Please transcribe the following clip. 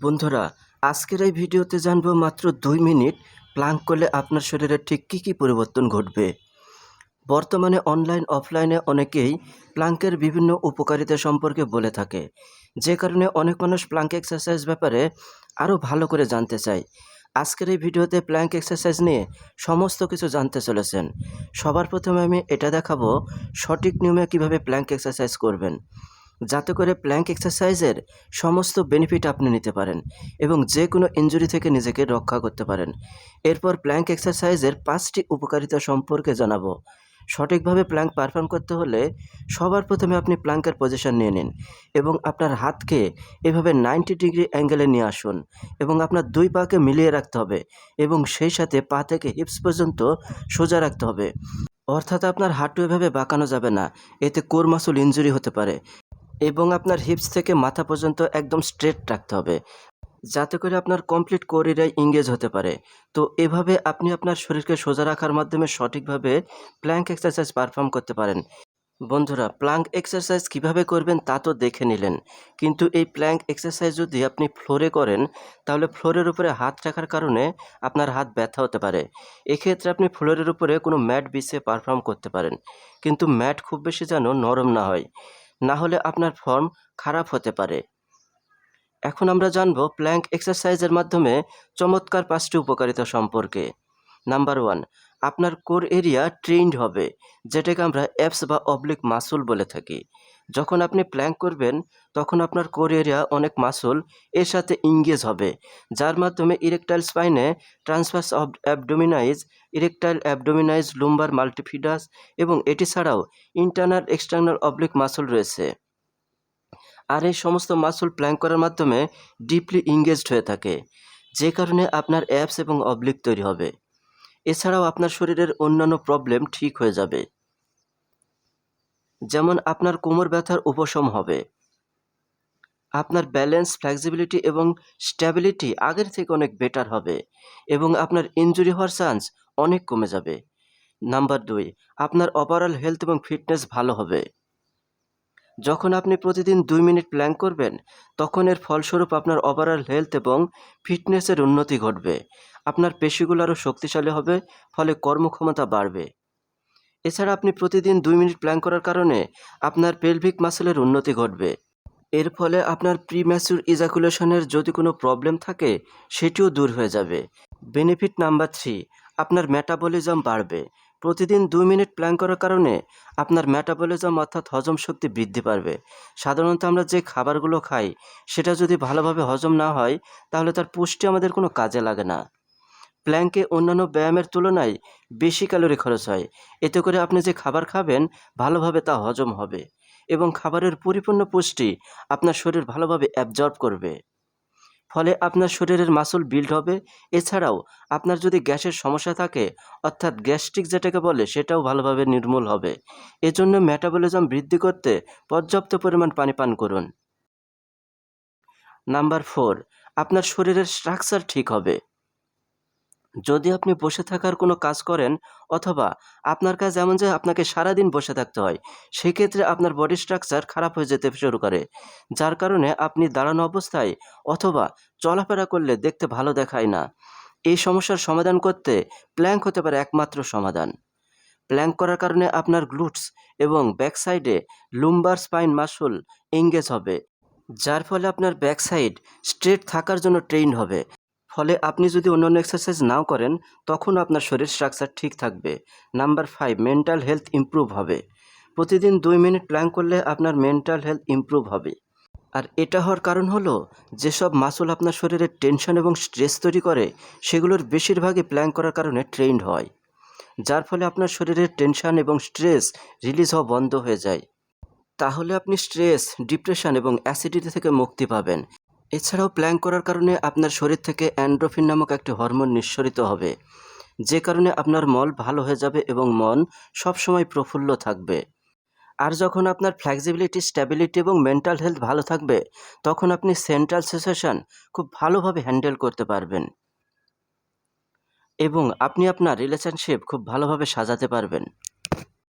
বন্ধুরা, আজকের এই ভিডিওতে জানব মাত্র দুই মিনিট প্লাঙ্ক করলে আপনার শরীরে ঠিক কী কী পরিবর্তন ঘটবে। বর্তমানে অনলাইন, অফলাইনে অনেকেই প্লাঙ্কের বিভিন্ন উপকারিতা সম্পর্কে বলে থাকে। যে কারণে অনেক মানুষ প্লাঙ্ক এক্সারসাইজ ব্যাপারে আরও ভালো করে জানতে চায়। আজকের এই ভিডিওতে প্ল্যাঙ্ক এক্সারসাইজ নিয়ে সমস্ত কিছু জানতে চলেছেন। সবার প্রথমে আমি এটা দেখাবো সঠিক নিয়মে কীভাবে প্ল্যাঙ্ক এক্সারসাইজ করবেন। যাতে করে প্ল্যাঙ্ক এক্সারসাইজের সমস্ত বেনিফিট আপনি নিতে পারেন এবং যে কোনো ইনজুরি থেকে নিজেকে রক্ষা করতে পারেন। এরপর প্ল্যাঙ্ক এক্সারসাইজের পাঁচটি উপকারিতা সম্পর্কে জানাব। সঠিকভাবে প্ল্যাঙ্ক পারফর্ম করতে হলে সবার প্রথমে আপনি প্ল্যাঙ্কের পজিশন নিয়ে নিন এবং আপনার হাতকে এভাবে নাইনটি ডিগ্রি অ্যাঙ্গেলে নিয়ে আসুন এবং আপনার দুই পাকে মিলিয়ে রাখতে হবে এবং সেই সাথে পা থেকে হিপস পর্যন্ত সোজা রাখতে হবে। অর্থাৎ আপনার হাঁটু এভাবে বাঁকানো যাবে না, এতে কোর মাসুল ইনজুরি হতে পারে। এবং আপনার হিপস থেকে মাথা পর্যন্ত একদম স্ট্রেট রাখতে হবে। যাতে করে আপনার কমপ্লিট কোরিরাই ইংগেজ হতে পারে। তো এভাবে আপনি আপনার শরীরকে সোজা রাখার মাধ্যমে সঠিকভাবে প্ল্যাঙ্ক এক্সারসাইজ পারফর্ম করতে পারেন। বন্ধুরা প্লাঙ্ক এক্সারসাইজ কীভাবে করবেন তা তো দেখে নিলেন। কিন্তু এই প্ল্যাঙ্ক এক্সারসাইজ যদি আপনি ফ্লোরে করেন, তাহলে ফ্লোরের উপরে হাত রাখার কারণে আপনার হাত ব্যথা হতে পারে। এক্ষেত্রে আপনি ফ্লোরের উপরে কোনো ম্যাট বিছিয়ে পারফর্ম করতে পারেন। কিন্তু ম্যাট খুব বেশি যেন নরম না হয়। না হলে আপনার ফর্ম খারাপ হতে পারে। এখন আমরা জানব প্ল্যাঙ্ক এক্সারসাইজের মাধ্যমে চমৎকার পাঁচটি উপকারিতা সম্পর্কে। নাম্বার ওয়ান আপনার কোর এরিয়া ট্রেন্ড হবে, যেটাকে আমরা অ্যাপস বা অবলিক মাসুল বলে থাকি। যখন আপনি প্ল্যাঙ্ক করবেন, তখন আপনার কোর এরিয়া অনেক মাসুল এর সাথে ইংগেজ হবে, যার মাধ্যমে erector spinae transversus of abdominis, erector abdominis lumbar multifidus এবং এটি ছাড়াও ইন্টারনাল, এক্সটার্নাল অবলিক মাসুল রয়েছে। আর এই সমস্ত মাসুল প্ল্যাঙ্ক করার মাধ্যমে ডিপলি ইংগেজড হয়ে থাকে, যে কারণে আপনার অ্যাপস এবং অবলিক তৈরি হবে। এছাড়াও আপনার শরীরের অন্যান্য প্রবলেম ঠিক হয়ে যাবে। যেমন আপনার কোমর ব্যথার উপশম হবে। আপনার ব্যালেন্স ফ্লেক্সিবিলিটি এবং স্ট্যাবিলিটি আগের থেকে অনেক বেটার হবে এবং আপনার ইনজুরি হওয়ার চান্স অনেক কমে যাবে। নাম্বার দুই, আপনার ওভারঅল হেলথ এবং ফিটনেস ভালো হবে। যখন আপনি প্রতিদিন দুই মিনিট প্ল্যাঙ্ক করবেন, তখন এর ফলস্বরূপ আপনার ওভারঅল হেলথ এবং ফিটনেসের উন্নতি ঘটবে। আপনার পেশিগুলো আরও শক্তিশালী হবে, ফলে কর্মক্ষমতা বাড়বে। এছাড়া আপনি প্রতিদিন দুই মিনিট প্ল্যাঙ্ক করার কারণে আপনার পেলভিক মাসেলের উন্নতি ঘটবে। এর ফলে আপনার প্রিম্যাচুর ইজাকুলেশনের যদি কোনো প্রবলেম থাকে, সেটিও দূর হয়ে যাবে। বেনিফিট নাম্বার থ্রি আপনার মেটাবলিজম বাড়বে। প্রতিদিন দুই মিনিট প্ল্যান করার কারণে আপনার মেটাবলিজম অর্থাৎ হজম শক্তি বৃদ্ধি পারবে। সাধারণত আমরা যে খাবারগুলো খাই, সেটা যদি ভালোভাবে হজম না হয়, তাহলে তার পুষ্টি আমাদের কোনো কাজে লাগে না। প্ল্যাঙ্কে অন্যান্য ব্যায়ামের তুলনায় বেশি ক্যালোরি খরচ হয়। এতে করে আপনি যে খাবার খাবেন, ভালোভাবে তা হজম হবে এবং খাবারের পরিপূর্ণ পুষ্টি আপনার শরীর ভালোভাবে অ্যাবজর্ব করবে। ফলে আপনার শরীরের মাসল বিল্ড হবে। এছাড়াও আপনার যদি গ্যাসের সমস্যা থাকে, অর্থাৎ গ্যাস্ট্রিক যেটাকে বলে, সেটাও ভালোভাবে নির্মূল হবে। এজন্য মেটাবলিজম বৃদ্ধি করতে পর্যাপ্ত পরিমাণ পানি পান করুন। নাম্বার ফোর আপনার শরীরের স্ট্রাকচার ঠিক হবে। যদি আপনি বসে থাকার কোনো কাজ করেন অথবা আপনার কাজ এমন যে আপনাকে সারাদিন বসে থাকতে হয়, সেক্ষেত্রে আপনার বডি স্ট্রাকচার খারাপ হয়ে যেতে শুরু করে। যার কারণে আপনি দাঁড়ানো অবস্থায় অথবা চলাফেরা করলে দেখতে ভালো দেখায় না। এই সমস্যার সমাধান করতে প্ল্যাঙ্ক হতে পারে একমাত্র সমাধান। প্ল্যাঙ্ক করার কারণে আপনার গ্লুটস এবং ব্যাক সাইডে লুম্বার স্পাইন মাসুল এঙ্গেজ হবে, যার ফলে আপনার ব্যাক সাইড স্ট্রেট থাকার জন্য ট্রেন হবে। ফলে আপনি যদি অন্যান্য এক্সারসাইজ নাও করেন, তখন আপনার শরীর স্ট্রাকচার ঠিক থাকবে। Number five mental health improve হবে। প্রতিদিন দুই মিনিট প্ল্যান করলে আপনার মেন্টাল হেলথ ইমপ্রুভ হবে। আর এটা হওয়ার কারণ হলো, যেসব মাসুল আপনার শরীরে টেনশন এবং স্ট্রেস তৈরি করে, সেগুলোর বেশিরভাগই প্ল্যান করার কারণে ট্রেন্ড হয়। যার ফলে আপনার শরীরের টেনশন এবং স্ট্রেস রিলিজ হওয়া বন্ধ হয়ে যায়। তাহলে আপনি স্ট্রেস ডিপ্রেশন এবং অ্যাসিডিটি থেকে মুক্তি পাবেন। এছাড়াও প্ল্যাঙ্ক করার কারণে আপনার শরীর থেকে অ্যান্ড্রোফিন নামক একটি হরমোন নিঃসরিত হবে, যে কারণে আপনার মল ভালো হয়ে যাবে এবং মন সবসময় প্রফুল্ল থাকবে। আর যখন আপনার ফ্লেক্সিবিলিটি স্ট্যাবিলিটি এবং মেন্টাল হেলথ ভালো থাকবে, তখন আপনি সেন্ট্রাল সেসেশন খুব ভালোভাবে হ্যান্ডেল করতে পারবেন এবং আপনি আপনার রিলেশনশিপ খুব ভালোভাবে সাজাতে পারবেন।